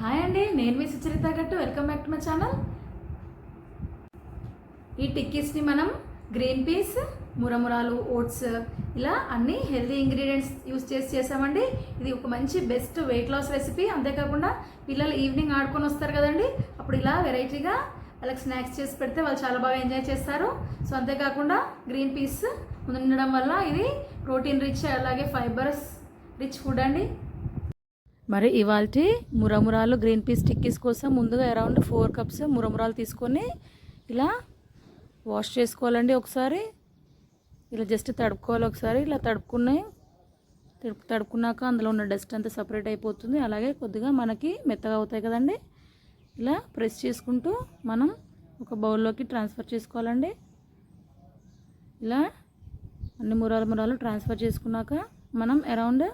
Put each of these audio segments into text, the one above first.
Hi అండి నేను మీ Sucharita Gattu. Welcome back to my channel ఈ టిక్కీస్ని మనం గ్రీన్ పీస్ మురమురాలు ఓట్స్ ఇలా అన్ని హెల్తీ ఇంగ్రీడియంట్స్ యూస్ చేసి చేసామండి. ఇది ఒక మంచి బెస్ట్ వెయిట్ లాస్ రెసిపీ అంతేకాకుండా పిల్లలు ఈవినింగ్ ఆడుకొని వస్తారు కదండి. అప్పుడు ఇలా వెరైటీగా వాళ్ళకి స్నాక్స్ చేసి పెడితే వాళ్ళు చాలా బాగా ఎంజాయ్ చేస్తారు. సో అంతేకాకుండా గ్రీన్ పీస్ ఉండడం వల్ల ఇది ప్రోటీన్ రిచ్ అలాగే ఫైబర్స్ రిచ్ ఫుడ్ అండి. మరి ఇవాళ మురమురాలు గ్రీన్ పీస్ టిక్కీస్ కోసం ముందుగా అరౌండ్ ఫోర్ కప్స్ మురమురాలు తీసుకొని ఇలా వాష్ చేసుకోవాలండి ఒకసారి. ఇలా జస్ట్ తడుపుకోవాలి ఒకసారి. ఇలా తడుపుకున్నాయి తడుపు తడుపుకున్నాక అందులో ఉన్న డస్ట్ అంతా సపరేట్ అయిపోతుంది. అలాగే కొద్దిగా మనకి మెత్తగా అవుతాయి కదండి. ఇలా ప్రెస్ చేసుకుంటూ మనం ఒక బౌల్లోకి ట్రాన్స్ఫర్ చేసుకోవాలండి. ఇలా అన్ని మురాలు మురాలు ట్రాన్స్ఫర్ చేసుకున్నాక మనం అరౌండ్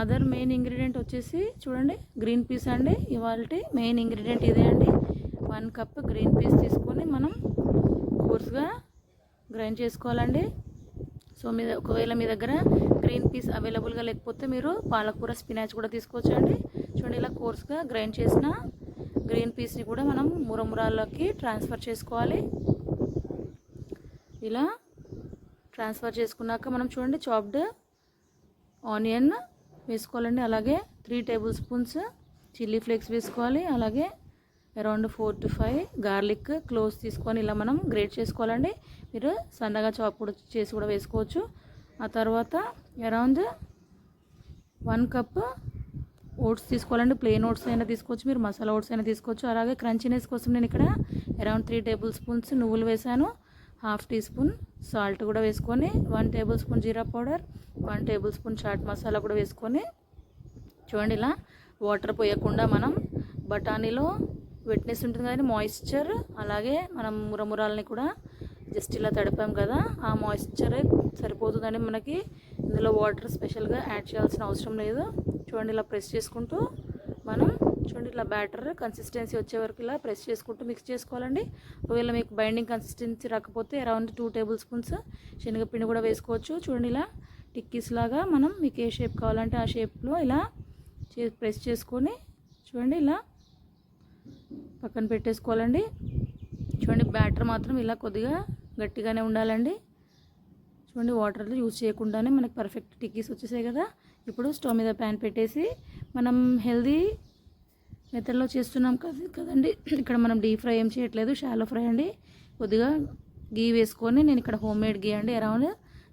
అదర్ మెయిన్ ఇంగ్రీడియంట్ వచ్చేసి చూడండి గ్రీన్ పీస్ అండి. ఇవాళ మెయిన్ ఇంగ్రీడియంట్ ఇదే అండి. వన్ కప్ గ్రీన్ పీస్ తీసుకొని మనం కోర్స్గా గ్రైండ్ చేసుకోవాలండి. సో మీ ఒకవేళ మీ దగ్గర గ్రీన్ పీస్ అవైలబుల్గా లేకపోతే మీరు పాలకూర స్పినాచ్ కూడా తీసుకోవచ్చు అండి చూడండి ఇలా కోర్స్గా గ్రైండ్ చేసిన గ్రీన్ పీస్ని కూడా మనం మురమురాల్లోకి ట్రాన్స్ఫర్ చేసుకోవాలి. ఇలా ట్రాన్స్ఫర్ చేసుకున్నాక మనం చూడండి చాప్డ్ ఆనియన్ వేసుకోవాలండి. అలాగే three table spoons chilli flakes వేసుకోవాలి. అలాగే around four to five garlic cloves తీసుకొని ఇలా మనం గ్రేట్ చేసుకోవాలండి. మీరు సన్నగా చాప్ కూడా చేసి కూడా వేసుకోవచ్చు. ఆ తర్వాత అరౌండ్ వన్ కప్ ఓట్స్ తీసుకోవాలండి. ప్లెయిన్ ఓట్స్ అయినా తీసుకోవచ్చు. మీరు మసాలా ఓట్స్ అయినా తీసుకోవచ్చు. అలాగే క్రంచీనెస్ కోసం నేను ఇక్కడ అరౌండ్ త్రీ టేబుల్ స్పూన్స్ నువ్వులు వేసాను హాఫ్ టీ స్పూన్ సాల్ట్ కూడా వేసుకొని one table spoon jeera powder one table spoon chaat masala కూడా వేసుకొని చూడండి ఇలా వాటర్ పోయకుండా మనం బఠానీలో వెట్నెస్ ఉంటుంది కానీ మాయిశ్చర్ అలాగే మనం మురమురాలని కూడా జస్ట్ ఇలా తడిపాం కదా ఆ మాయిశ్చరే సరిపోతుందని మనకి. ఇందులో వాటర్ స్పెషల్గా యాడ్ చేయాల్సిన అవసరం లేదు. చూడండి ఇలా ప్రెస్ చేసుకుంటూ మనం చూడండి ఇట్లా బ్యాటర్ కన్సిస్టెన్సీ వచ్చే వరకు ఇలా ప్రెస్ చేసుకుంటూ మిక్స్ చేసుకోవాలండి. ఒకవేళ మీకు బైండింగ్ కన్సిస్టెన్సీ రాకపోతే అరౌండ్ టూ టేబుల్ స్పూన్స్ శనగపిండి కూడా వేసుకోవచ్చు. చూడండి ఇలా టిక్కీస్ లాగా మనం మీకు ఏ షేప్ కావాలంటే ఆ షేప్లో ఇలా చే ప్రెస్ చేసుకొని చూడండి ఇలా పక్కన పెట్టేసుకోవాలండి. చూడండి బ్యాటర్ మాత్రం ఇలా కొద్దిగా గట్టిగానే ఉండాలండి. చూడండి వాటర్లో యూజ్ చేయకుండానే మనకి పర్ఫెక్ట్ టిక్కీస్ వచ్చేసాయి కదా. ఇప్పుడు స్టవ్ మీద ప్యాన్ పెట్టేసి మనం హెల్దీ మెథడ్లో చేస్తున్నాం కదా కదండి. ఇక్కడ మనం డీప్ ఫ్రై ఏం చేయట్లేదు. షాలో ఫ్రై అండి. కొద్దిగా గీ వేసుకొని నేను ఇక్కడ హోమ్ మేడ్ గీ అండి. Around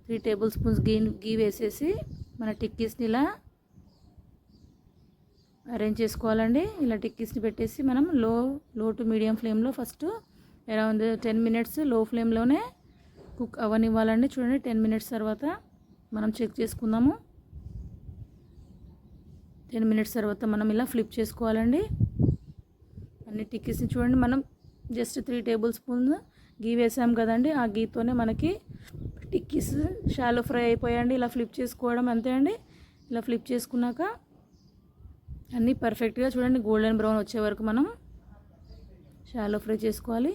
three table spoons ghee ghee వేసేసి మన టిక్కీస్ని ఇలా అరేంజ్ చేసుకోవాలండి. ఇలా టిక్కీస్ని పెట్టేసి మనం లో లో టు మీడియం ఫ్లేమ్లో ఫస్ట్ అరౌండ్ టెన్ మినిట్స్లో ఫ్లేమ్లోనే కుక్ అవ్వనివ్వాలండి చూడండి టెన్ మినిట్స్ తర్వాత మనం చెక్ చేసుకుందాము. టెన్ మినిట్స్ తర్వాత మనం ఇలా ఫ్లిప్ చేసుకోవాలండి. అన్ని టిక్కీస్ని చూడండి. మనం just three table spoon ghee వేసాం కదండి. ఆ గీతోనే మనకి టిక్కీస్ షాలో ఫ్రై అయిపోయాయండి. ఇలా ఫ్లిప్ చేసుకోవడం అంతే అండి. ఇలా ఫ్లిప్ చేసుకున్నాక అన్నీ పర్ఫెక్ట్గా చూడండి. గోల్డెన్ బ్రౌన్ వచ్చే వరకు మనం షాలో ఫ్రై చేసుకోవాలి.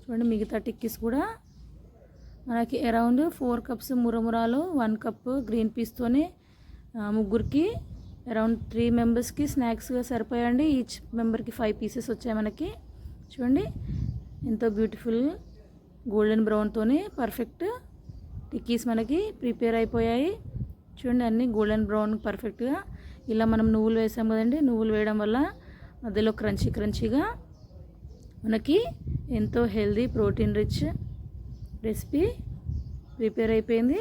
చూడండి మిగతా టిక్కీస్ కూడా మనకి అరౌండ్ ఫోర్ కప్స్ మురమురాలు వన్ కప్ గ్రీన్ పీస్తోనే ముగ్గురికి అరౌండ్ త్రీ మెంబర్స్కి స్నాక్స్గా సరిపోయండి. ఈచ్ మెంబర్కి ఫైవ్ పీసెస్ వచ్చాయి మనకి. చూడండి ఎంతో బ్యూటిఫుల్ గోల్డెన్ బ్రౌన్తోనే పర్ఫెక్ట్ టిక్కీస్ మనకి ప్రిపేర్ అయిపోయాయి. చూడండి అన్నీ గోల్డెన్ బ్రౌన్ పర్ఫెక్ట్గా. ఇలా మనం నువ్వులు వేసాం కదండి నువ్వులు వేయడం వల్ల మధ్యలో క్రంచీ క్రంచీగా మనకి ఎంతో healthy protein rich recipe prepare అయిపోయింది.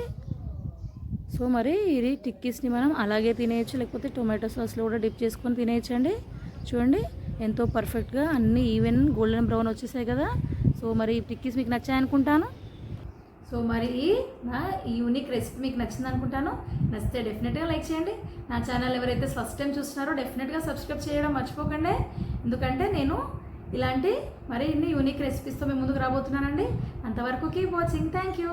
సో మరి ఇది టిక్కీస్ని మనం అలాగే తినేయచ్చు లేకపోతే టొమాటో సాస్లో కూడా డిప్ చేసుకొని తినేయచ్చండి. చూడండి ఎంతో పర్ఫెక్ట్గా అన్నీ ఈవెన్ గోల్డెన్ బ్రౌన్ వచ్చేసాయి కదా. సో మరి ఈ టిక్కీస్ మీకు నచ్చాయనుకుంటాను సో మరి నా ఈ యూనిక్ రెసిపీ మీకు నచ్చింది అనుకుంటాను. నచ్చితే డెఫినెట్గా లైక్ చేయండి. నా ఛానల్ ఎవరైతే ఫస్ట్ టైం చూస్తున్నారో డెఫినెట్గా సబ్స్క్రైబ్ చేయడం మర్చిపోకండి. ఎందుకంటే నేను ఇలాంటి మరి ఇన్ని యూనిక్ రెసిపీస్తో మేము ముందుకు రాబోతున్నానండి. అంతవరకు కీప్ వాచింగ్ థ్యాంక్ యూ